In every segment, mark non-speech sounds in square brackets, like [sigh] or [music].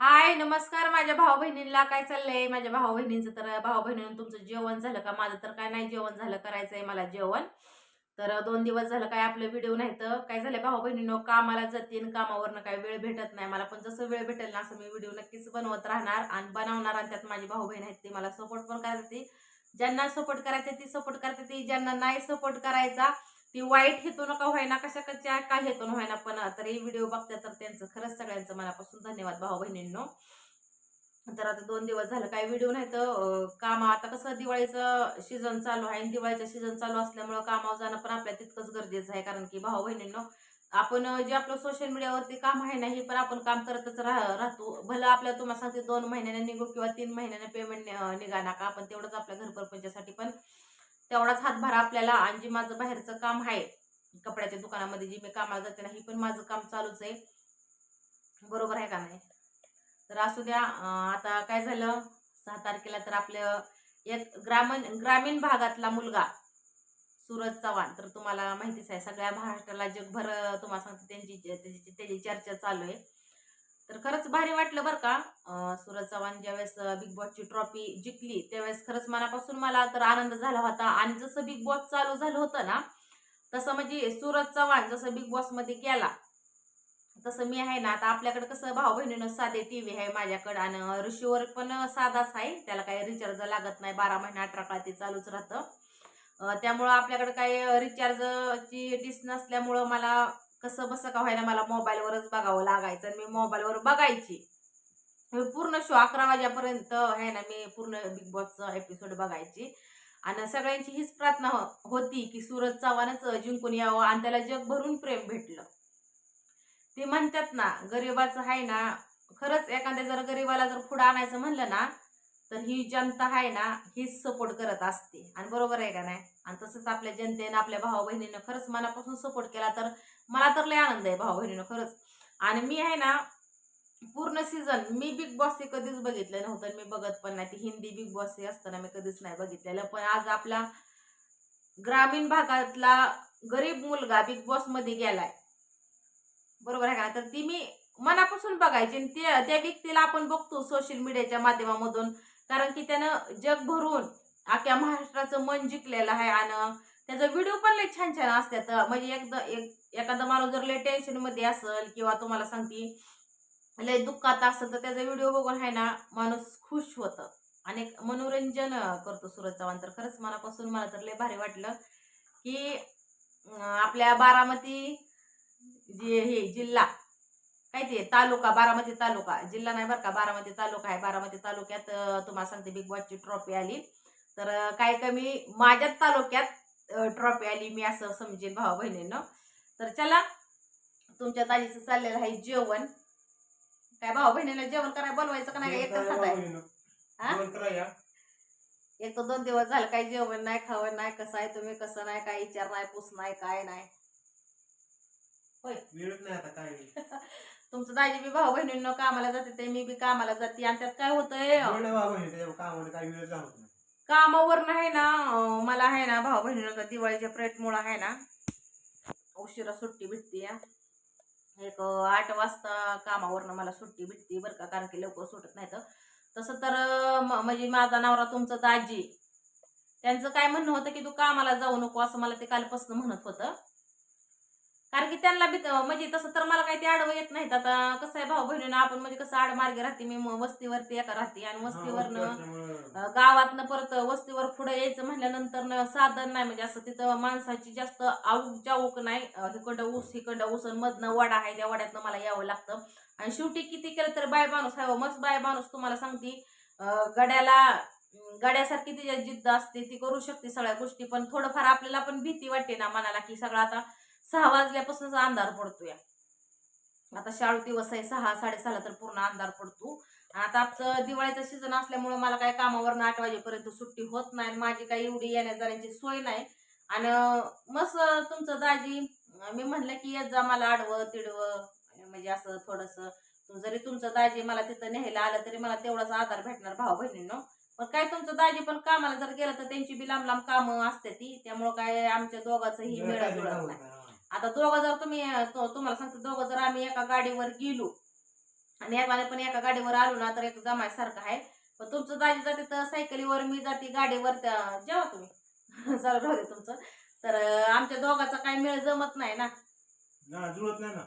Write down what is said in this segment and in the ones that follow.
हाय नमस्कार माझ्या भाऊ बहिणींना काय चाललंय? माझ्या भाऊ बहिणींचं तर भाऊ बहिणीनं तुमचं जेवण झालं का? माझं तर काय नाही जेवण झालं करायचंय मला जेवण. तर दोन दिवस झालं काय आपलं व्हिडिओ नाही तर काय झालं भाऊ बहिणीनं कामाला जातीन कामावरनं काय वेळ भेटत नाही. मला पण जसं वेळ भेटेल ना असं मी व्हिडिओ नक्कीच बनवत राहणार आणि बनवणार आणि त्यात माझी भाऊ बहीण आहेत ती मला सपोर्ट पण करायला ती ज्यांना सपोर्ट करायचं ती सपोर्ट करते. ती ज्यांना नाही सपोर्ट करायचा ती वाईट हेतून का व्हायना कशा काय हेतून व्हायना पण तरी व्हिडिओ बघते तर त्यांचं खरंच सगळ्यांचं मनापासून धन्यवाद भाऊ बहिणींनो. तर आता दोन दिवस झालं काही व्हिडिओ नाही तर काम आता कसं दिवाळीचं सीझन चालू आहे आणि दिवाळीचं सीझन चालू असल्यामुळं कामावर जाणं पण आपल्या तितकंच गरजेचं आहे. कारण की भाऊ बहिणींनो आपण जे आपलं सोशल मीडियावरती काम आहे ना हे पण आपण काम करतच राह राहतो. भलं आपल्याला तुम्हाला सांगते दोन महिन्याने निघू किंवा तीन महिन्याने पेमेंट निघा नका आपण तेवढंच आपल्या घरपरपंचासाठी पण तेवढाच हातभार आपल्याला आणि जे माझं बाहेरचं काम आहे कपड्याच्या दुकानामध्ये जी मी कामाला जाते ना ही पण माझं काम चालूच आहे. बरोबर आहे का नाही? तर असू द्या आता काय झालं? सहा तारखेला तर आपलं एक ग्रामीण ग्रामीण भागातला मुलगा सूरज चव्हाण तर तुम्हाला माहितीच आहे सगळ्या महाराष्ट्राला जगभर तुम्हाला सांगते त्यांची त्याची चर्चा चालू आहे. तर खरंच भारी वाटलं बरं का. अं, सूरज चव्हाण ज्यावेळेस बिग बॉसची ट्रॉफी जिंकली त्यावेळेस खरंच मनापासून मला तर आनंद झाला होता. आणि जसं बिग बॉस चालू झालं होतं ना तसं म्हणजे सूरज चव्हाण जसं बिग बॉसमध्ये गेला तसं मी आहे ना आता आपल्याकडे कसं भाऊ बहिणीनं साधे टी व्ही आहे माझ्याकडं आणि ऋषीवर पण साधाच आहे. त्याला काही रिचार्ज लागत नाही बारा महिने अठरा काळ ते चालूच राहतं. त्यामुळं आपल्याकडे काही रिचार्जची डिस नसल्यामुळं मला कसं बसं का व्हायला मला मोबाईलवरच बघावं लागायचं आणि मी मोबाईलवर बघायची. मी पूर्ण शो अकरा वाजेपर्यंत आहे ना मी पूर्ण बिग बॉसचा एपिसोड बघायची. आणि सगळ्यांची हीच प्रार्थना हो, होती की सूरज चव्हाणच जिंकून यावं आणि त्याला जगभरून प्रेम भेटलं. ते म्हणतात ना गरिबाचं आहे ना खरंच एखाद्या जर गरिबाला जर पुढं आणायचं म्हणलं ना तर ही जनता आहे ना हीच सपोर्ट करत असते. आणि बरोबर आहे का नाही? आणि तसंच आपल्या जनतेनं आपल्या भाऊ बहिणीनं खरंच मनापासून सपोर्ट केला तर मला तर लय आनंद आहे भाऊ बहिणीनं खरंच. आणि मी आहे ना पूर्ण सीझन मी बिग बॉस हे कधीच बघितलं नव्हतं. मी बघत पण नाही. ती हिंदी बिग बॉस हे असताना मी कधीच नाही बघितलेलं. पण आज आपला ग्रामीण भागातला गरीब मुलगा बिग बॉसमध्ये गेलाय. बरोबर आहे का तर ती मी मनापासून बघायची. आणि त्या व्यक्तीला आपण बघतो सोशल मीडियाच्या माध्यमामधून. कारण की त्यानं जग भरून अख्या महाराष्ट्राचं मन जिंकलेलं आहे आणि त्याचा व्हिडिओ पण लय छान छान असतात. म्हणजे एकदा एक एखादा माणूस जर लय टेन्शनमध्ये असेल किंवा तुम्हाला सांगते लय दुःखात असेल तर त्याचा व्हिडिओ बघून आहे ना माणूस खुश होतं. आणि मनोरंजन करतो सूरज चव्हाण. तर खरंच मनापासून मला तर लय भारी वाटलं की आपल्या बारामती जे हे जिल्हा काय ते? तालुका बारामती तालुका. जिल्हा नाही बरं का? बारामती तालुका आहे. बारामती तालुक्यात तुम्हाला सांगते बिग बॉसची ट्रॉफी आली. तर काय कमी माझ्याच तालुक्यात ट्रॉफी आली. मी असं समजेन भाऊ बहिणींनो. तर चला तुमच्या ताजीचं चाललेलं आहे जेवण. काय भाऊ बहिणीला जेवण करायला बोलवायचं का नाही? एकच खाताय? हा? एक तर दोन दिवस झालं काही जेवण नाही खावण नाही. कसं आहे तुम्ही? कसं नाही? काय विचार नाही पुस नाही काय नाही. वेळच नाही आता काय [laughs] तुमचं दाजी बी भाऊ बहिणींनो कामाला जाते ते मी बी कामाला जाते. आणि त्यात काय होतंय? एवढं बाबा त्याच्या कामामध्ये काही वेळ जात नाही. कामावर नाही ना अं, मला आहे ना भाऊ बहिणीनं दिवाळीच्या प्रेटमुळं आहे ना उशिरा सुट्टी भेटते. एक अं, आठ वाजता कामावरनं मला सुट्टी भेटते बरं का कारण की लवकर सुटत नाही तर. तसं तर अं, म- म्हणजे माझा नवरा तुमचं दाजी त्यांचं काय म्हणणं होतं की तू कामाला जाऊ नको असं मला ते कालपासून म्हणत होतं. कारण की त्यांना बी म्हणजे तसं तर मला काही ते आडवं येत नाहीत. आता कसं आहे भाऊ बहिणीनं आपण म्हणजे कसं आडमार्गे राहते मी वस्तीवरती एका राहते आणि वस्तीवरनं गावातनं परत वस्तीवर पुढे यायचं म्हटल्यानंतर साधन नाही. म्हणजे असं तिथं माणसाची जास्त आवूक जाऊक नाही हिकडं ऊस हिकडं ऊस मधनं वडा आहे त्या वड्यातनं मला यावं लागतं. आणि शेवटी किती केलं तर बाय माणूस आहे हो. मस्त बाय माणूस तुम्हाला सांगते. गड्याला गड्यासारखी तिच्या जिद्द असते ती करू शकते सगळ्या गोष्टी. पण थोडंफार आपल्याला पण भीती वाटते ना मनाला की सगळं आता सहा वाजल्यापासूनच अंधार पडतोय. आता शाळू दिवस आहे सहा साडेसहाला तर पूर्ण अंधार पडतो. आता आमचं दिवाळीचं सीझन असल्यामुळं मला काय कामावरनं आठ वाजेपर्यंत सुट्टी होत नाही आणि माझी काही एवढी येण्या जाण्याची सोय नाही. आणि मस्त तुमचं दाजी मी म्हणलं की येत जा मला आडवं तिडवं म्हणजे असं थोडंसं. जरी तुमचं दाजी मला तिथं न्यायला आलं तरी मला तेवढाच आधार भेटणार भाऊ बहिणींनो पण काय तुमचं दाजी पण कामाला जर गेलं तर त्यांची बी लांब लांब कामं असते ती. त्यामुळं काय आमच्या दोघांचंही मिळत जुळत नाही. आता दोघं जर तुम्ही तुम्हाला सांगते दोघं जर आम्ही एका गाडीवर गेलो आणि एकाने पण एका गाडीवर आलो ना तर एक जमायसारखं आहे. पण तुमचं दाजी जाते तर सायकलीवर मी जाते गाडीवर त्या जेव्हा तुम्ही. [laughs] चालू राहू दे तुमचं. तर आमच्या दोघाचा काही मेळ जमत नाही ना. ना जुळत नाही ना.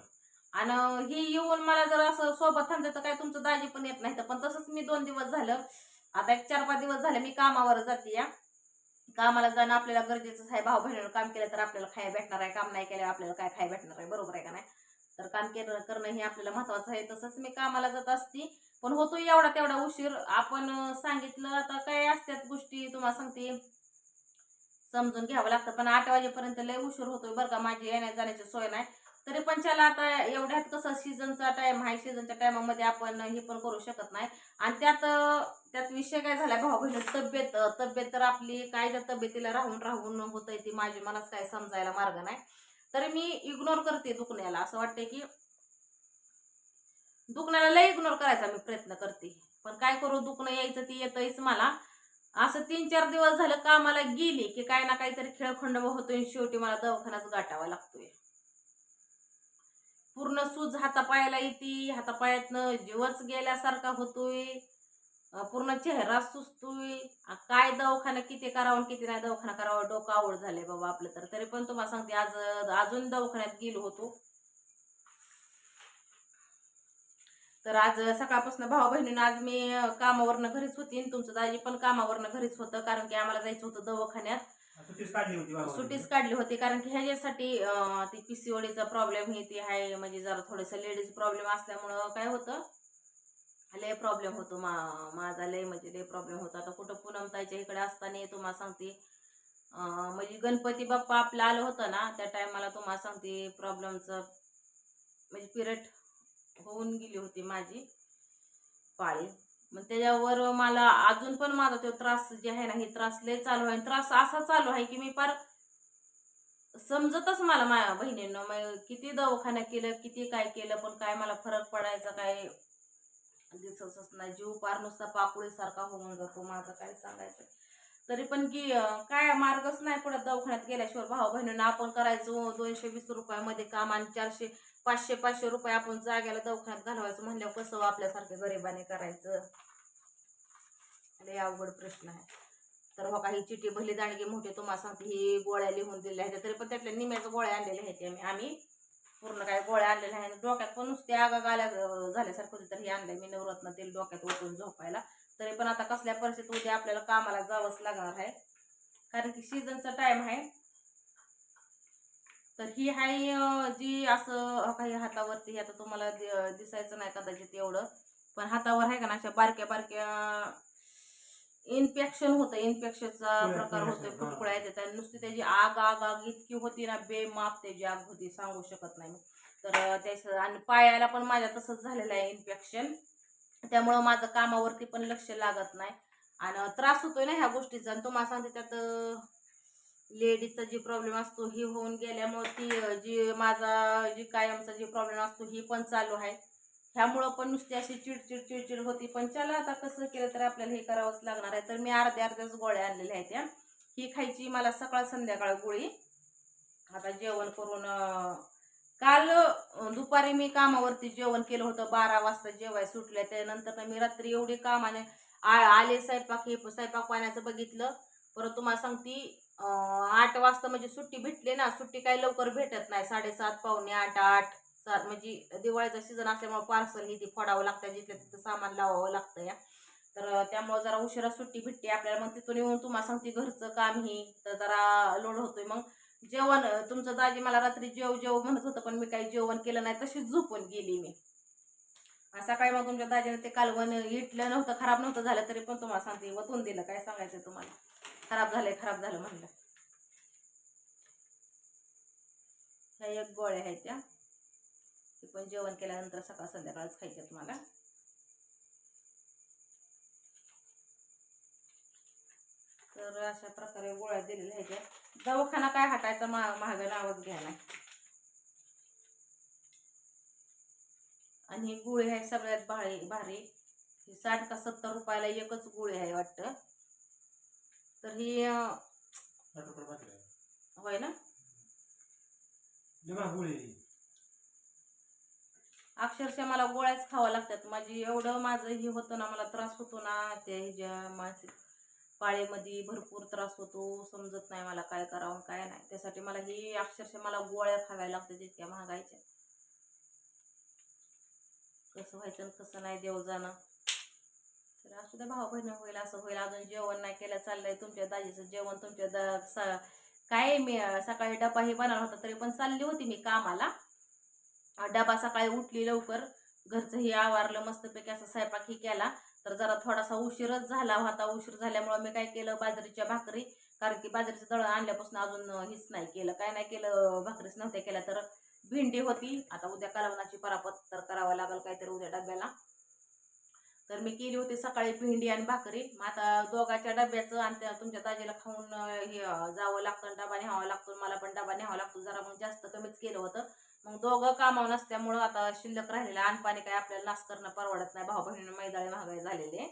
आणि ही येऊन मला जर असं सोबत थांबते तर काय तुमचं दाजी पण येत नाही. तर पण तसंच मी दोन दिवस झालं. आता एक चार पाच दिवस झाले मी कामावर जाते या. कामाला जाणं आपल्याला गरजेचंच आहे. भाऊ बहिणीवर काम केलं तर आपल्याला खाय भेटणार आहे. काम नाही केलं आपल्याला काय खाय भेटणार आहे? बरोबर आहे का नाही? तर काम केलं करणं हे आपल्याला महत्वाचं आहे. तसंच मी कामाला जात असते पण होतो एवढा तेवढा उशीर. आपण सांगितलं आता काय असतात गोष्टी तुम्हाला सांगते. समजून घ्यावं लागतं पण आठ वाजेपर्यंत लय उशीर होतोय बरं का. माझी येण्या जाण्याची सोय नाही. तरी पण चला आता एवढ्यात कसं सीझनचा टाइम आहे सीझनच्या टायमामध्ये आपण हे पण करू शकत नाही. आणि त्यात त्यात विषय काय झाला भाऊ बहिणी तब्येत तब्येत तर आपली काय त्या तब्येतीला राहून राहून होतंय ती माझी मलाच काय समजायला मार्ग नाही. तरी मी इग्नोर करते दुखण्याला. असं वाटतंय की दुखण्याला लय इग्नोर करायचा मी प्रयत्न करते. पण काय करू दुखणं यायचं ती येतंयच मला. असं तीन चार दिवस झालं कामाला गेली की काय ना काहीतरी खेळखंड होतोय शेवटी मला दवाखानाच गाठावा लागतोय. पूर्ण सूज हातापायाला येते हातापायातनं जीवच गेल्यासारखा होतोय. पूर्ण चेहरा सुचतोय काय दवाखाना किती करावं किती नाही दवाखाना करावं डोकं आवड झालंय बाबा आपलं तर. तरी पण तुम्हाला सांगते आज अजून दवाखान्यात गेलो होतो. तर आज सकाळपासून भाऊ बहिणीनं आज मी कामावरनं घरीच होती तुमचं दाजी पण कामावरनं घरीच होतं कारण की आम्हाला जायचं होतं दवाखान्यात. सुट्टीच काढली होती बाबा सुट्टीच काढली होती कारण की ह्याच्यासाठी अं, ती पीसीओडीचा प्रॉब्लेम हे ते आहे म्हणजे जरा थोडंसं लेडीज प्रॉब्लेम असल्यामुळं काय होतं? लय प्रॉब्लेम होतो मा माझा लय म्हणजे लय प्रॉब्लेम होता. आता कुठं पूनमताईच्या इकडे असताना तुम्हाला सांगते अं, म्हणजे गणपती बाप्पा आपला आलं होतं ना त्या टायमाला तुम्हाला सांगते प्रॉब्लेमचं म्हणजे पिरियड होऊन गेली होती माझी पाळी. मग त्याच्यावर मला अजून पण माझा तो त्रास जे आहे ना हे त्रास लय चालू आहे. त्रास असा चालू आहे की मी फार समजतच मला माझ्या बहिणीनं. मग किती दवाखाना केलं किती काय केलं पण काय मला फरक पडायचा काय दिसतच नाही. जीव पार नुसता पाकुळीसारखा होऊन जातो. माझं काय सांगायचं? तरी पण की काय मार्गच नाही पडत दवाखान्यात गेल्याशिवाय. भाऊ बहिणीनं आपण करायचो दोनशे वीस रुपयामध्ये काम आणि चारशे पाचशे पाचशे रुपये आपण जाग्याला दवाखान्यात घालवायचं म्हणल्यावर कसं आपल्यासारखे गरिबाने करायचं? लय अवघड प्रश्न आहे. तर हो काही चिठी भली दाणगी मोठी तुम्हाला सांगते ही गोळ्या लिहून दिल्या आहेत. तरी पण त्यातल्या निम्याच्या गोळ्या आणलेल्या आहेत आम्ही. आम्ही पूर्ण काय गोळ्या आणलेल्या आहेत. डोक्यात पण नुसते आगा गाल्या झाल्यासारखं तर हे आणलंय मी नवरत्न तेल डोक्यात ओतून झोपायला. तरी पण आता कसल्या परिस्थितीत उद्या आपल्याला कामाला जावंच लागणार आहे. कारण की सीझनचा टाइम आहे. तर ही आहे जी असं काही हातावरती आता तुम्हाला दिसायचं नाही कदाचित एवढं. पण हातावर आहे का ना अशा बारक्या बारक्या इन्फेक्शन होतं. इन्फेक्शनचा प्रकार फुल्या होतोय अशा, हा. फुटकुळ्या येतात. आणि नुसती त्याची आग आग आग इतकी होती ना बेमाप त्याची आग होती. सांगू शकत नाही तर त्याच आणि पायाला पण माझ्या तसंच झालेलं आहे इन्फेक्शन त्यामुळं माझं कामावरती पण लक्ष लागत नाही. आणि त्रास होतोय ना ह्या गोष्टीचा. आणि तुम्हाला सांगते त्यात लेडीजचा जी प्रॉब्लेम असतो ही होऊन गेल्यामुळे ती जी माझा जी कायमचा जी प्रॉब्लेम असतो ही पण चालू आहे. ह्यामुळं पण नुसती अशी चिडचिड चिडचिड होती. पण चला आता कसं केलं तर आपल्याला हे करावंच लागणार आहे. तर मी अर्ध्या अर्ध्याच गोळ्या आणलेल्या आहेत त्या ही खायची मला सकाळ संध्याकाळ गोळी. आता जेवण करून काल दुपारी मी कामावरती जेवण केलं होतं. बारा वाजता जेवाय सुटल्या. त्यानंतर मी रात्री एवढे कामाने आणि आले स्वयंपाक हे स्वयंपाक पाण्याचं बघितलं. परत तुम्हाला सांगती आठ वाजता म्हणजे सुट्टी भेटली ना सुट्टी काही लवकर भेटत नाही. साडेसात पावणे आठ आठ सात म्हणजे दिवाळीचा सीझन असल्यामुळे पार्सल हे ती फोडावं लागतं. जिथलं तिथं सामान लावावं लागतं या. तर त्यामुळे जरा उशिरा सुट्टी भेटते. आपल्याला मग तिथून येऊन तुम्हाला सांगते घरचं काम ही तर जरा लोड होतोय मग. जेवण तुमचं दाजी मला रात्री जेव जेव म्हणत होतं पण मी काही जेवण केलं नाही तशीच झोपून गेली मी. सकाळी मग तुमच्या दाजीने ते कालवण इटलं नव्हतं खराब नव्हतं झालं तरी पण तुम्हाला सांगते वतून दिलं काय सांगायचं तुम्हाला. खराब झालंय खराब झालं म्हणलं. ह्या एक गोळ्या आहेत त्या. ते पण जेवण केल्यानंतर सकाळ संध्याकाळच खायच्यात मला तर अशा प्रकारे गोळ्या दिलेल्या त्या. दवाखाना काय हटायचा मा महाग नावच घ्यायला आणि ही गुळी आहे सगळ्यात भारी भारी ही साठ का सत्तर रुपयाला एकच गुळी आहे वाटतं तर ही. होय ना. अक्षरशः मला गोळ्याच खावा लागतात माझी एवढं माझं हे होतं ना मला त्रास होतो ना त्या ह्याच्या मानसिक पाळीमध्ये भरपूर त्रास होतो समजत नाही मला काय करावं काय नाही. त्यासाठी मला ही अक्षरशः मला गोळ्या खाव्या लागतात इतक्या महागायच्या कसं व्हायचं कसं नाही देव जाणं. तर असू द्या भाऊ बहिणी होईल असं होईल. अजून जेवण नाही केलं चाललंय तुमच्या दाजीचं जेवण तुमच्या दा काय मी सकाळी सकाळी डबाही बनवला होता तरी पण चालली होती मी कामाला. डबा सकाळी उठली लवकर. घरचं हे आवारलं मस्तपैकी असं स्वयंपाक ही केला. तर जरा थोडासा उशीरच झाला होता उशीर झाल्यामुळं मी काय केलं बाजरीच्या भाकरी कारण की बाजरीचं दळण आणल्यापासून अजून हेच हीच नाही केलं. काय नाही केलं भाकरीच नव्हत्या केल्या तर भेंडी होती. आता उद्या कालवणाची परापत तर करावं लागेल काहीतरी उद्या डब्याला. तर मी केली होती सकाळी भेंडी आणि भाकरी. मग आता दोघाच्या डब्याचं आणि त्या तुमच्या दाजीला खाऊन हे जावं लागतं डबा न्यावा लागतो. मला पण डबा न्यावा लागतो. जरा मग जास्त कमीच केलं होतं. मग दोघं कामावर नसल्यामुळं आता शिल्लक राहिलेलं अनपाणी काय आपल्याला नाश करणं परवडत नाही. भाऊ बहिणीनं मैदाळे महागाई झालेले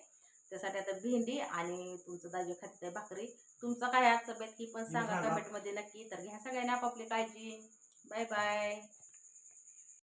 त्यासाठी आता भेंडी आणि तुमचं दाजी खाते आहे भाकरी. तुमचं काय आजचं बेत ही पण सांगा सांगा. कमेंटमध्ये नक्की. तर घ्या सगळ्यांनी आपापली काळजी. Bye bye